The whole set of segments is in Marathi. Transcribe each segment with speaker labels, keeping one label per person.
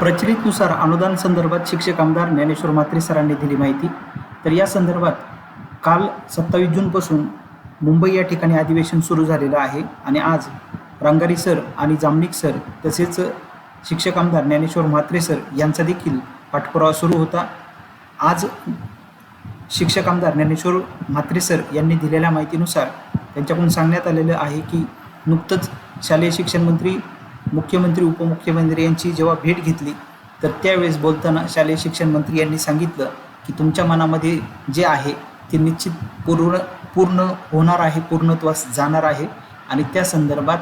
Speaker 1: प्रचलितनुसार अनुदान संदर्भात शिक्षक आमदार ज्ञानेश्वर म्हात्रे सरांनी दिली माहिती. तर या संदर्भात काल सत्तावीस जूनपासून मुंबई या ठिकाणी अधिवेशन सुरू झालेलं आहे आणि आज रंगारी सर आणि जामनिक सर तसेच शिक्षक आमदार ज्ञानेश्वर म्हात्रे सर यांचा देखील पाठपुरावा सुरू होता. आज शिक्षक आमदार ज्ञानेश्वर म्हात्रे सर यांनी दिलेल्या माहितीनुसार त्यांच्याकडून सांगण्यात आलेलं आहे की नुकतंच शालेय शिक्षण मंत्री मुख्यमंत्री उपमुख्यमंत्री यांची जेव्हा भेट घेतली तर त्यावेळेस बोलताना शालेय शिक्षण मंत्री यांनी सांगितलं की तुमच्या मनामध्ये जे आहे ते निश्चित पूर्ण पूर्ण होणार आहे पूर्णत्वास जाणार आहे. आणि त्या संदर्भात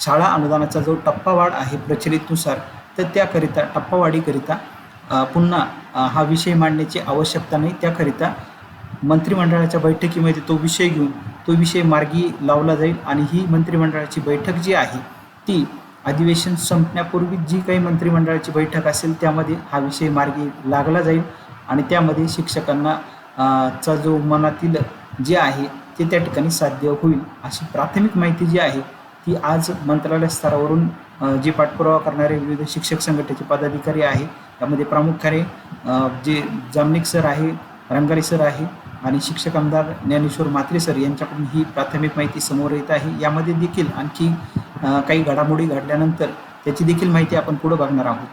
Speaker 1: शाळा अनुदानाचा जो टप्पावाढ आहे प्रचलितनुसार तर त्याकरिता टप्पावाढीकरिता पुन्हा हा विषय मांडण्याची आवश्यकता नाही. त्याकरिता मंत्रिमंडळाच्या बैठकीमध्ये तो विषय घेऊन तो विषय मार्गी लावला जाईल. आणि ही मंत्रिमंडळाची बैठक जी आहे ती अधिवेशन संपण्यापूर्वी जी काही मंत्रिमंडळाची बैठक असेल त्यामध्ये हा विषय मार्गी लागला जाईल आणि त्यामध्ये शिक्षकांना चा जो मनातील जे आहे ते त्या ठिकाणी साध्य होईल अशी प्राथमिक माहिती जी आहे ती आज मंत्रालय स्तरावरून जे पाठपुरावा करणारे विविध शिक्षक संघटनेचे पदाधिकारी आहे त्यामध्ये प्रामुख्याने जे जामनिक सर आहे रंगारी सर आहे आणि शिक्षक आमदार ज्ञानेश्वर म्हात्रे सर यांच्याकडून ही प्राथमिक माहिती समोर येत आहे. यामध्ये देखील आणखी काही घडामोडी घडल्यानंतर त्याची देखील माहिती आपण पुढे बघणार आहोत.